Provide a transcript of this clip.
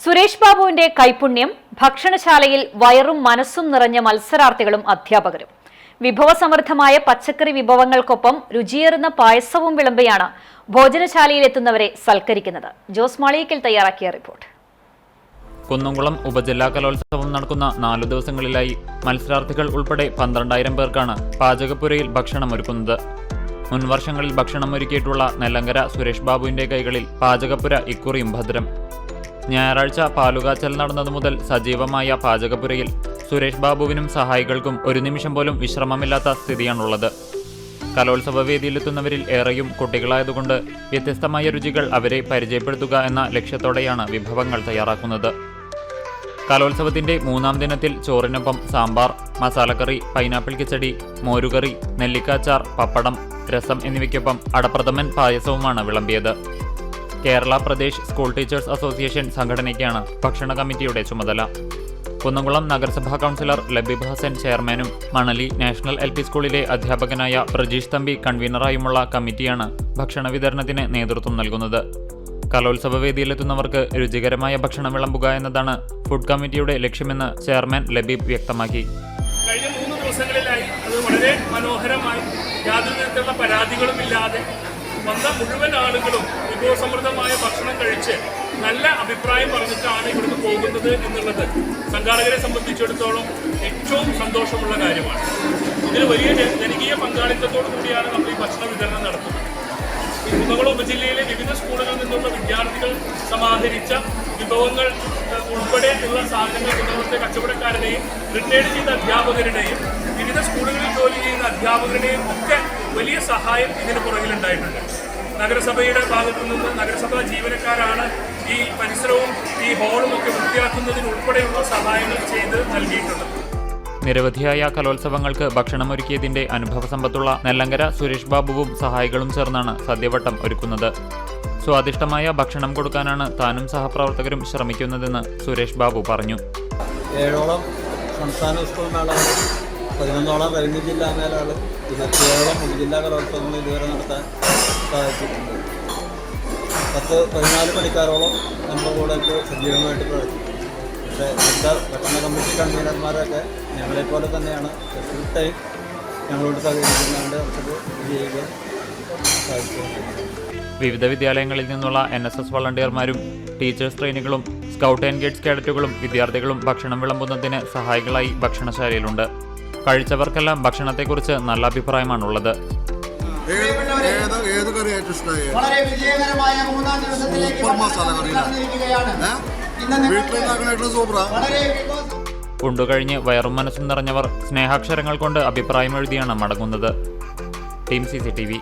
സുരേഷ് ബാബുവിന്റെ കൈപുണ്യം ഭക്ഷണശാലയിൽ വയറും മനസ്സും നിറഞ്ഞ മത്സരാർത്ഥികളും അധ്യാപകരും. വിഭവസമൃദ്ധമായ പച്ചക്കറി വിഭവങ്ങൾക്കൊപ്പം രുചിയേറുന്ന പായസവും വിളമ്പിയാണ് ഭോജനശാലയിലെത്തുന്നവരെ സൽക്കരിക്കുന്നത്. ജോസ് മാളിയക്കൽ തയ്യാറാക്കിയ റിപ്പോർട്ട്. കുന്നംകുളം ഉപജില്ലാ കലോത്സവം നടക്കുന്ന നാലു ദിവസങ്ങളിലായി മത്സരാർത്ഥികൾ ഉൾപ്പെടെ പന്ത്രണ്ടായിരം പേർക്കാണ് പാചകപ്പുരയിൽ ഭക്ഷണമൊരുക്കുന്നത്. മുൻവർഷങ്ങളിൽ ഭക്ഷണമൊരുക്കിയിട്ടുള്ള നെല്ലങ്കര സുരേഷ് ബാബുവിന്റെ കൈകളിൽ പാചകപ്പുര ഇക്കുറിയും ഭദ്രം. ഞായറാഴ്ച പാലുകാച്ചൽ നടന്നതു മുതൽ സജീവമായ പാചകപ്പുരയിൽ സുരേഷ് ബാബുവിനും സഹായികൾക്കും ഒരു നിമിഷം പോലും വിശ്രമമില്ലാത്ത സ്ഥിതിയാണുള്ളത്. കലോത്സവ വേദിയിലെത്തുന്നവരിൽ ഏറെയും കുട്ടികളായതുകൊണ്ട് വ്യത്യസ്തമായ രുചികൾ അവരെ പരിചയപ്പെടുത്തുക എന്ന ലക്ഷ്യത്തോടെയാണ് വിഭവങ്ങൾ തയ്യാറാക്കുന്നത്. കലോത്സവത്തിന്റെ മൂന്നാം ദിനത്തിൽ ചോറിനൊപ്പം സാമ്പാർ മസാലക്കറി പൈനാപ്പിൾ കിച്ചടി മോരുകറി നെല്ലിക്കാച്ചാർ പപ്പടം രസം എന്നിവയ്ക്കൊപ്പം അടപ്രഥമൻ പായസവുമാണ് വിളമ്പിയത്. Kerala Pradesh school teachers association സംഘടനയ്ക്കാണ് ഭക്ഷണ കമ്മിറ്റിയുടെ ചുമതല. കുന്നംകുളം നഗരസഭാ കൗൺസിലർ ലബീബ് ഹസൻ ചെയർമാനും മണലി നാഷണൽ എൽ പി സ്കൂളിലെ അധ്യാപകനായ പ്രജീഷ് തമ്പി കൺവീനറായുമുള്ള കമ്മിറ്റിയാണ് ഭക്ഷണ വിതരണത്തിന് നേതൃത്വം നൽകുന്നത്. കലോത്സവ വേദിയിലെത്തുന്നവർക്ക് രുചികരമായ ഭക്ഷണം വിളമ്പുക എന്നതാണ് ഫുഡ് കമ്മിറ്റിയുടെ ലക്ഷ്യമെന്ന് ചെയർമാൻ ലബീബ് വ്യക്തമാക്കി. കഴിഞ്ഞ മൂന്ന് ദിവസങ്ങളിലായി അത് വളരെ മനോഹരമായി യാതൊരു തരത്തിലുള്ള പരാതികളും ഇല്ലാതെ വന്ന മുഴുവൻ ആളുകളും വിഭവസമൃദ്ധമായ ഭക്ഷണം കഴിച്ച് നല്ല അഭിപ്രായം പറഞ്ഞിട്ടാണ് ഇവിടുന്ന് പോകുന്നത് എന്നുള്ളത് സംഘാടകരെ സംബന്ധിച്ചിടത്തോളം ഏറ്റവും സന്തോഷമുള്ള കാര്യമാണ്. ഇതിൽ വലിയ ജന- ജനകീയ പങ്കാളിത്തത്തോടു കൂടിയാണ് നമ്മൾ ഈ ഭക്ഷണ വിതരണം നടത്തുന്നത്. ഈ കുന്നംകുളം ഉപജില്ലയിലെ വിവിധ സ്കൂളുകളിൽ നിന്നുള്ള വിദ്യാർത്ഥികൾ സമാഹരിച്ച വിഭവങ്ങൾ ഏഹ്, ഉൾപ്പെടെയുള്ള സാധനങ്ങൾ ഇന്നത്തെ കച്ചവടക്കാരുടെയും റിട്ടയർഡ് ചെയ്ത അധ്യാപകരുടെയും വിവിധ സ്കൂളുകളിൽ ജോലി ചെയ്യുന്ന അധ്യാപകരുടെയും ഒക്കെ വലിയ സഹായം ഇതിന് പുറകിലുണ്ടായിട്ടുണ്ട്. നഗരസഭയുടെ ഭാഗത്തു നിന്ന് നഗരസഭാ ജീവനക്കാരാണ് ഈ പരിസരവും ഈ ഹോളും ഒക്കെ വൃത്തിയാക്കുന്നതിന് ഉൾപ്പെടെയുള്ള സഹായങ്ങൾ ചെയ്ത് നൽകിയിട്ടുള്ളത്. നിരവധിയായ കലോത്സവങ്ങൾക്ക് ഭക്ഷണമൊരുക്കിയതിന്റെ അനുഭവ സമ്പത്തുള്ള നെല്ലങ്കര സുരേഷ് ബാബുവും സഹായികളും ചേർന്നാണ് സദ്യവട്ടം ഒരുക്കുന്നത്. സ്വാദിഷ്ടമായ ഭക്ഷണം കൊടുക്കാനാണ് താനും സഹപ്രവർത്തകരും ശ്രമിക്കുന്നതെന്ന് സുരേഷ് ബാബു പറഞ്ഞു. ഏഴോളം സംസ്ഥാന സ്കൂൾ മേളകൾ പതിനൊന്നോളം റവന്യൂ ജില്ലാ മേളകൾ ഇരുപത്തിയേഴോളം ഉപജില്ലാ കലോത്സവങ്ങൾ ഇതുവരെ നടത്താൻ സാധിച്ചിട്ടുണ്ട്. പത്ത് പതിനാല് പണിക്കാരോളം നമ്മുടെ കൂടെ സജീവമായിട്ട് പ്രവർത്തിക്കും പക്ഷേ സർക്കാർ ഭക്ഷണ കമ്മിറ്റി കൺവീനർമാരൊക്കെ ഞങ്ങളെപ്പോലെ തന്നെയാണ്. ഫുൾ ടൈം ഞങ്ങളോട് സഹകരിക്കുന്നതുകൊണ്ട് അവർക്ക് വിജയിക്കാൻ സാധിക്കുന്നുണ്ട് വിവിധ വിദ്യാലയങ്ങളിൽ നിന്നുള്ള എൻ എസ് എസ് വളണ്ടിയർമാരും ടീച്ചേഴ്സ് ട്രെയിനികളും സ്കൗട്ട് ആൻഡ് ഗൈഡ്സ് കേഡറ്റുകളും വിദ്യാർത്ഥികളും ഭക്ഷണം വിളമ്പുന്നതിന് സഹായികളായി ഭക്ഷണശാലയിലുണ്ട്. കഴിച്ചവർക്കെല്ലാം ഭക്ഷണത്തെക്കുറിച്ച് നല്ല അഭിപ്രായമാണുള്ളത്. ഏത് ഏത് ഏത് കറി ഏറ്റവും ഇഷ്ടമായി വളരെ വിജയകരമായ മൂന്നാം ദിവസത്തിലേക്ക് സൂപ്പർ മസാല കറിയില്ല കടന്നിരിക്കുകയാണ്. ഇന്ന് വീട്ടിലുണ്ടാക്കണായിട്ട് സൂപ്പറാ. വളരെ ഉണ്ടുകഴിഞ്ഞ് വയറും മനസ്സും നിറഞ്ഞവർ സ്നേഹാക്ഷരങ്ങൾ കൊണ്ട് അഭിപ്രായം എഴുതിയാണ് മടങ്ങുന്നത്. Team C C T V